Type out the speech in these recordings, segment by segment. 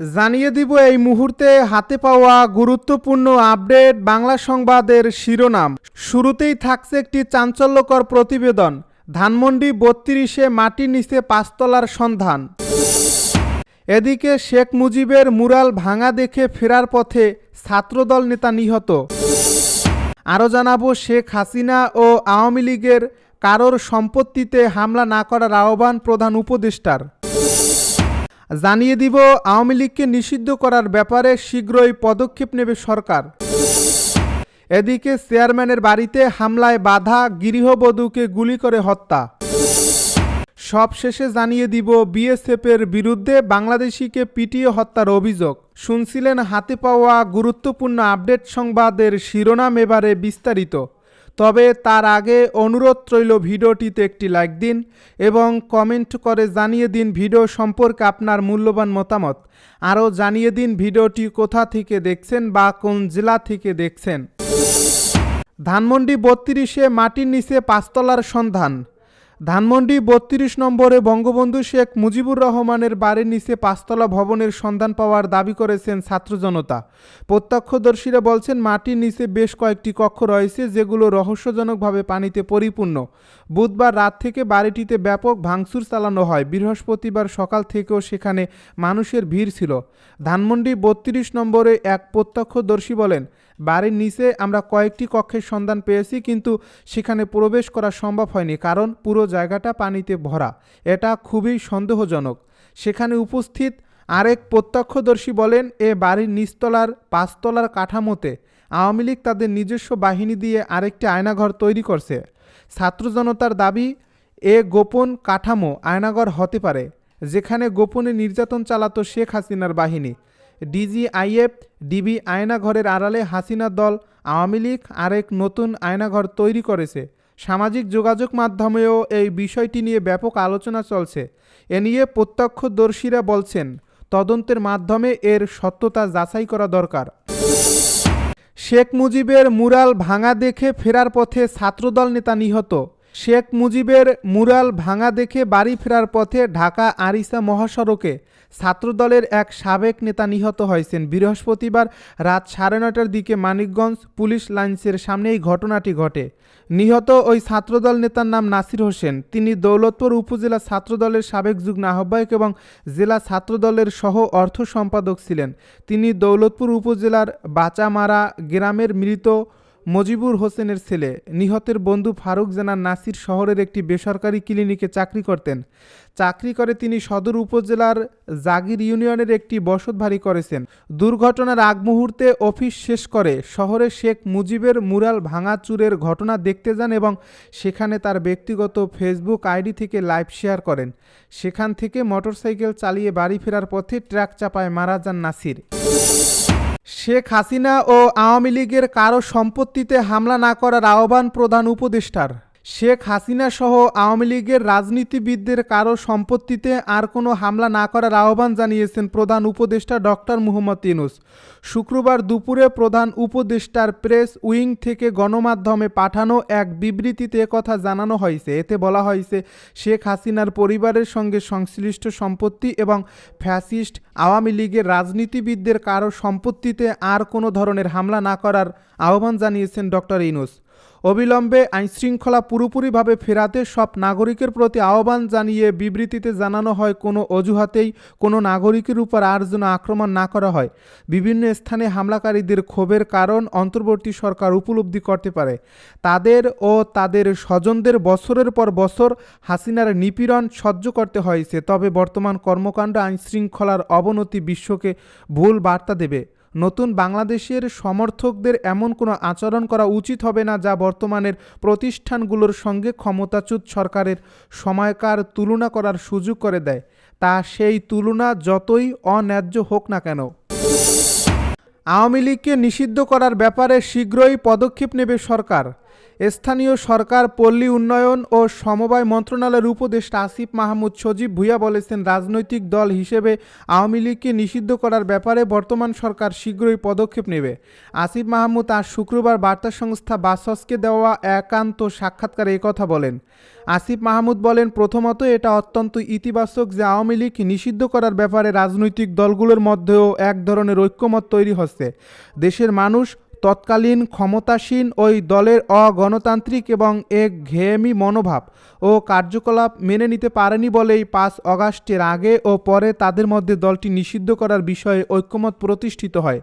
জানিয়ে দিব এই মুহূর্তে হাতে পাওয়া গুরুত্বপূর্ণ আপডেট বাংলা সংবাদের শিরোনাম। শুরুতেই থাকছে একটি চাঞ্চল্যকর প্রতিবেদন। ধানমন্ডি বত্রিশে মাটির নিচে পাঁচতলার সন্ধান। এদিকে শেখ মুজিবের মুরাল ভাঙা দেখে ফেরার পথে ছাত্রদল নেতা নিহত। আরও জানাব, শেখ হাসিনা ও আওয়ামী লীগের কারোর সম্পত্তিতে হামলা না করার আহ্বান প্রধান উপদেষ্টার। জানিয়ে দিব, আওয়ামী লীগকে নিষিদ্ধ করার ব্যাপারে শীঘ্রই পদক্ষেপ নেবে সরকার। এদিকে চেয়ারম্যানের বাড়িতে হামলায় বাধা, গৃহবধূকে গুলি করে হত্যা। সবশেষে জানিয়ে দিব, বিএসএফের বিরুদ্ধে বাংলাদেশিকে পিটিয়ে হত্যার অভিযোগ। শুনছিলেন হাতে পাওয়া গুরুত্বপূর্ণ আপডেট সংবাদের শিরোনাম এবারে বিস্তারিত। তবে তার আগে অনুরোধ রইল ভিডিওটিতে একটি লাইক দিন এবং কমেন্ট করে জানিয়ে দিন ভিডিও সম্পর্কে আপনার মূল্যবান মতামত। আরও জানিয়ে দিন ভিডিওটি কোথা থেকে দেখছেন বা কোন জেলা থেকে দেখছেন। ধানমন্ডি বত্রিশে মাটির নিচে পাঁচতলার সন্ধান। ধানমন্ডি বত্রিশ নম্বরে বঙ্গবন্ধু শেখ মুজিবুর রহমানের বাড়ির নিচে পাঁচতলা ভবনের সন্ধান পাওয়ার দাবি করেছেন ছাত্র জনতা। প্রত্যক্ষদর্শীরা বলছেন, মাটির নিচে বেশ কয়েকটি কক্ষ রয়েছে যেগুলো রহস্যজনকভাবে পানিতে পরিপূর্ণ। বুধবার রাত থেকে বাড়িটিতে ব্যাপক ভাঙচুর চালানো হয়। বৃহস্পতিবার সকাল থেকেও সেখানে মানুষের ভিড় ছিল। ধানমন্ডি বত্রিশ নম্বরে এক প্রত্যক্ষদর্শী বলেন, বাড়ির নিচে আমরা কয়েকটি কক্ষের সন্ধান পেয়েছি, কিন্তু সেখানে প্রবেশ করা সম্ভব হয়নি, কারণ পুরো জায়গাটা পানিতে ভরা। এটা খুবই সন্দেহজনক। সেখানে উপস্থিত আরেক প্রত্যক্ষদর্শী বলেন, এ বাড়ির নিচতলার পাঁচতলার কাঠামোতে আওয়ামী লীগ তাদের নিজস্ব বাহিনী দিয়ে আরেকটি আয়নাঘর তৈরি করছে। ছাত্র জনতার দাবি, এ গোপন কাঠামো আয়নাঘর হতে পারে, যেখানে গোপনে নির্যাতন চালাতো শেখ হাসিনার বাহিনী। ডিজিআইএফ, ডিবি আয়নাঘরের আড়ালে হাসিনা দল, আওয়ামী লীগ আরেক নতুন আয়নাঘর তৈরি করেছে। সামাজিক যোগাযোগ মাধ্যমেও এই বিষয়টি নিয়ে ব্যাপক আলোচনা চলছে। এ নিয়ে প্রত্যক্ষদর্শীরা বলছেন, তদন্তের মাধ্যমে এর সত্যতা যাচাই করা দরকার। শেখ মুজিবের মুরাল ভাঙা দেখে ফেরার পথে ছাত্রদল নেতা নিহত। শেখ মুজিবের মুরাল ভাঙা দেখে বাড়ি ফেরার পথে ঢাকা আরিসা মহাসড়কে ছাত্রদলের এক সাবেক নেতা নিহত হয়েছেন। বৃহস্পতিবার রাত সাড়ে নটার দিকে মানিকগঞ্জ পুলিশ লাইন্সের সামনে এই ঘটনাটি ঘটে। নিহত ওই ছাত্রদল নেতার নাম নাসির হোসেন। তিনি দৌলতপুর উপজেলা ছাত্রদলের সাবেক যুগ্ম আহ্বায়ক এবং জেলা ছাত্রদলের সহ অর্থ সম্পাদক ছিলেন। তিনি দৌলতপুর উপজেলার বাচামারা গ্রামের মৃত মজিবুর হোসেনের ছেলে। নিহতের বন্ধু ফারুক জানার নাসির শহরের একটি বেসরকারি ক্লিনিকে চাকরি করতেন। চাকরি করে তিনি সদর উপজেলার জাগির ইউনিয়নের একটি বসত ভারী করেছেন। দুর্ঘটনার আগ মুহূর্তে অফিস শেষ করে শহরে শেখ মুজিবের মুরাল ভাঙাচুরের ঘটনা দেখতে যান এবং সেখানে তার ব্যক্তিগত ফেসবুক আইডি থেকে লাইভ শেয়ার করেন। সেখান থেকে মোটরসাইকেল চালিয়ে বাড়ি ফেরার পথে ট্রাক চাপায় মারা যান নাসির। শেখ হাসিনা ও আওয়ামী লীগের কারও সম্পত্তিতে হামলা না করার আহ্বান প্রধান উপদেষ্টার। শেখ হাসিনা সহ আওয়ামী লীগের রাজনীতিবিদদের কারও সম্পত্তিতে আর কোনো হামলা না করার আহ্বান জানিয়েছেন প্রধান উপদেষ্টা ডক্টর মুহম্মদ ইনুস শুক্রবার দুপুরে প্রধান উপদেষ্টার প্রেস উইং থেকে গণমাধ্যমে পাঠানো এক বিবৃতিতে কথা জানানো হয়েছে। এতে বলা হয়েছে, শেখ হাসিনার পরিবারের সঙ্গে সংশ্লিষ্ট সম্পত্তি এবং ফ্যাসিস্ট আওয়ামী লীগের রাজনীতিবিদদের কারও সম্পত্তিতে আর কোনো ধরনের হামলা না করার আহ্বান জানিয়েছেন ডক্টর ইনুস অবিলম্বে আইনশৃঙ্খলা পুরোপুরিভাবে ফেরাতে সব নাগরিকের প্রতি আহ্বান জানিয়ে বিবৃতিতে জানানো হয়, কোনো অজুহাতেই কোনো নাগরিকের উপর আর যেন আক্রমণ না করা হয়। বিভিন্ন স্থানে হামলাকারীদের ক্ষোভের কারণ অন্তর্বর্তী সরকার উপলব্ধি করতে পারে। তাদের ও তাদের স্বজনদের বছরের পর বছর হাসিনার নিপীড়ন সহ্য করতে হয়েছে, তবে বর্তমান কর্মকাণ্ড আইনশৃঙ্খলার অবনতি বিশ্বকে ভুল বার্তা দেবে। নতুন বাংলাদেশের সমর্থকদের এমন কোনো আচরণ করা উচিত হবে না যা বর্তমানের প্রতিষ্ঠানগুলোর সঙ্গে ক্ষমতাচ্যুত সরকারের সময়কার তুলনা করার সুযোগ করে দেয়। তা সেই তুলনা যতই অন্যায্য হোক না কেন। আওয়ামী লীগকে নিষিদ্ধ করার ব্যাপারে শীঘ্রই পদক্ষেপ নেবে সরকার। স্থানীয় সরকার, পল্লী উন্নয়ন ও সমবায় মন্ত্রণালয়ের উপদেষ্টা আসিফ মাহমুদ সজীব ভুইয়া বলেছেন, রাজনৈতিক দল হিসেবে আওয়ামী লীগকে নিষিদ্ধ করার ব্যাপারে বর্তমান সরকার শীঘ্রই পদক্ষেপ নেবে। আসিফ মাহমুদ আজ শুক্রবার বার্তা সংস্থা বাসসকে দেওয়া একান্ত সাক্ষাৎকারে একথা বলেন। আসিফ মাহমুদ বলেন, প্রথমত এটা অত্যন্ত ইতিবাচক যে আওয়ামী লীগ নিষিদ্ধ করার ব্যাপারে রাজনৈতিক দলগুলোর মধ্যেও এক ধরনের ঐক্যমত তৈরি হচ্ছে। দেশের মানুষ তৎকালীন ক্ষমতাসীন ওই দলের অগণতান্ত্রিক এবং এক ঘেয়েমি মনোভাব ও কার্যকলাপ মেনে নিতে পারেনি বলেই পাঁচ অগাস্টের আগে ও পরে তাদের মধ্যে দলটি নিষিদ্ধ করার বিষয়ে ঐক্যমত প্রতিষ্ঠিত হয়।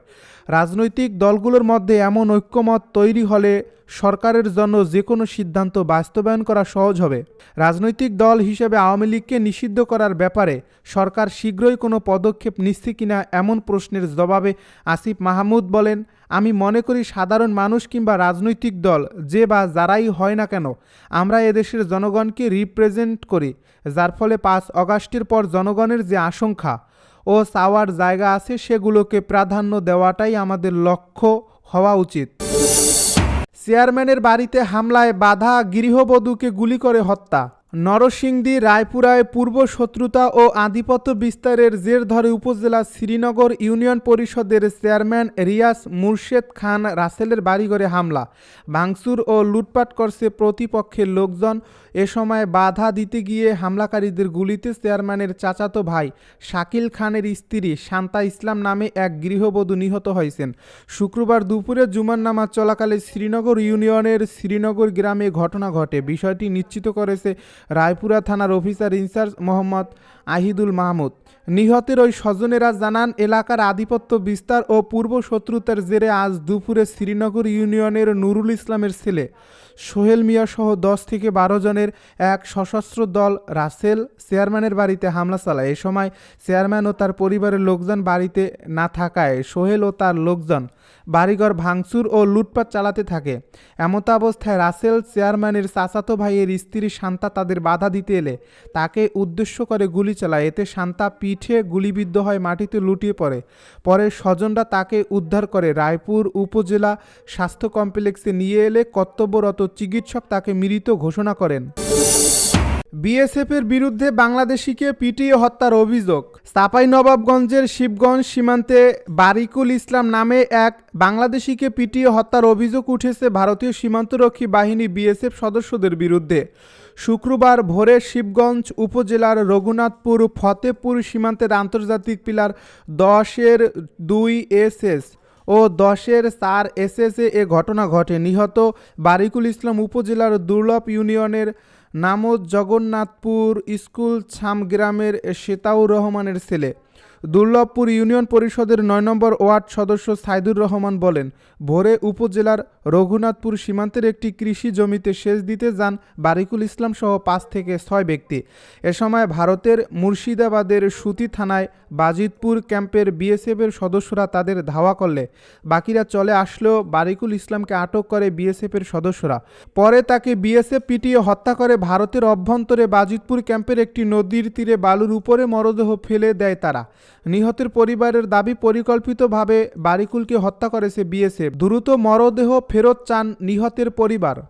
রাজনৈতিক দলগুলোর মধ্যে এমন ঐক্যমত তৈরি হলে সরকারের জন্য যে কোনো সিদ্ধান্ত বাস্তবায়ন করা সহজ হবে। রাজনৈতিক দল হিসেবে আওয়ামী লীগকে নিষিদ্ধ করার ব্যাপারে সরকার শীঘ্রই কোনো পদক্ষেপ নিচ্ছে কিনা এমন প্রশ্নের জবাবে আসিফ মাহমুদ বলেন, আমি মনে করি সাধারণ মানুষ কিংবা রাজনৈতিক দল, যে বা যারাই হয় না কেন, আমরা এদেশের জনগণকে রিপ্রেজেন্ট করি, যার ফলে পাঁচ অগাস্টের পর জনগণের যে আশঙ্কা ও চাওয়ার জায়গা আছে, সেগুলোকে প্রাধান্য দেওয়াটাই আমাদের লক্ষ্য হওয়া উচিত। চেয়ারম্যানের বাড়িতে হামলায় বাধা গৃহবধূকে গুলি করে হত্যা। নরসিংদী, রায়পুরায় পূর্ব শত্রুতা ও আধিপত্য বিস্তারের জের ধরে উপজেলা শ্রীনগর ইউনিয়ন পরিষদের চেয়ারম্যান রিয়াস মুর্শেদ খান রাসেলের বাড়িঘরে হামলা। ভাঙচুর ও লুটপাট করছে প্রতিপক্ষের লোকজন। এ সময় বাধা দিতে গিয়ে হামলাকারীদের গুলিতে চেয়ারম্যানের চাচাতো ভাই শাকিল খানের স্ত্রী শান্তা ইসলাম নামে এক গৃহবধূ নিহত হয়েছেন। শুক্রবার দুপুরে জুমার নামাজ চলাকালে শ্রীনগর ইউনিয়নের শ্রীনগর গ্রামে ঘটনা ঘটে। বিষয়টি নিশ্চিত করেছে রায়পুরা থানার officer in charge Mohammad Ahidul Mahmud. নিহতের ওই স্বজনেরা জানান, এলাকার আধিপত্য বিস্তার ও পূর্ব শত্রুতার জেরে আজ দুপুরে শ্রীনগর ইউনিয়নের নুরুল ইসলামের ছেলে সোহেল মিয়া সহ দশ থেকে বারো জনের এক সশস্ত্র দল রাসেল চেয়ারম্যানের বাড়িতে হামলা চালায়। এ সময় চেয়ারম্যান ও তার পরিবারের লোকজন বাড়িতে না থাকায় সোহেল ও তার লোকজন বাড়িঘর ভাঙচুর ও লুটপাট চালাতে থাকে। এমত অবস্থায় রাসেল চেয়ারম্যানের চাচাতো ভাইয়ের স্ত্রী শান্তা তাদের বাধা দিতে এলে তাকে উদ্দেশ্য করে গুলি চালায়। এতে শান্তা পিঠে গুলিবিদ্ধ হয় মাটিতে লুটিয়ে পড়ে। পরে স্বজনরা তাকে উদ্ধার করে। রায়পুর উপজেলা স্বাস্থ্য কমপ্লেক্সে নিয়ে এলে কর্তব্যরত চিকিৎসক তাকে মৃত ঘোষণা করেন। বিএসএফের বিরুদ্ধে বাংলাদেশিকে পিটিয়ে হত্যার অভিযোগ। চাঁপাইনবাবগঞ্জের শিবগঞ্জ সীমান্তে বারিকুল ইসলাম নামে এক বাংলাদেশিকে পিটিয়ে হত্যার অভিযোগ উঠেছে ভারতীয় সীমান্তরক্ষী বাহিনী বিএসএফ সদস্যদের বিরুদ্ধে। শুক্রবার ভোরে শিবগঞ্জ উপজেলার রঘুনাথপুর ফতেপুর সীমান্তের আন্তর্জাতিক পিলার দশের দুই এসএস ও দশের চার এসএসে এ ঘটনা ঘটে। নিহত বারিকুল ইসলাম উপজেলার দুর্লভ ইউনিয়নের নামদ জগন্নাথপুর স্কুল ছাম গ্রামের শেতাউর রহমানের ছেলে। দুর্লভপুর ইউনিয়ন পরিষদের নয় নম্বর ওয়ার্ড সদস্য সাইদুর রহমান বলেন, ভোরে উপজেলার রঘুনাথপুর সীমান্তের একটি কৃষি জমিতে সেচ দিতে যান বারিকুল ইসলাম সহ পাঁচ থেকে ছয় ব্যক্তি। এ সময় ভারতের মুর্শিদাবাদের সুতি থানায় বাজিতপুর ক্যাম্পের বিএসএফের সদস্যরা তাদের ধাওয়া করলে, বাকিরা চলে আসলেও বারিকুল ইসলামকে আটক করে বিএসএফের সদস্যরা। পরে তাকে বিএসএফ পিটিয়ে হত্যা করে ভারতের অভ্যন্তরে বাজিতপুর ক্যাম্পের একটি নদীর তীরে বালুর উপরে মরদেহ ফেলে দেয় তারা। নিহতের পরিবারের দাবি পরিকল্পিতভাবে বারিকুলকে হত্যা করেছে বিএসএফ। দ্রুত মরদেহ ফেরত চান নিহতের পরিবার।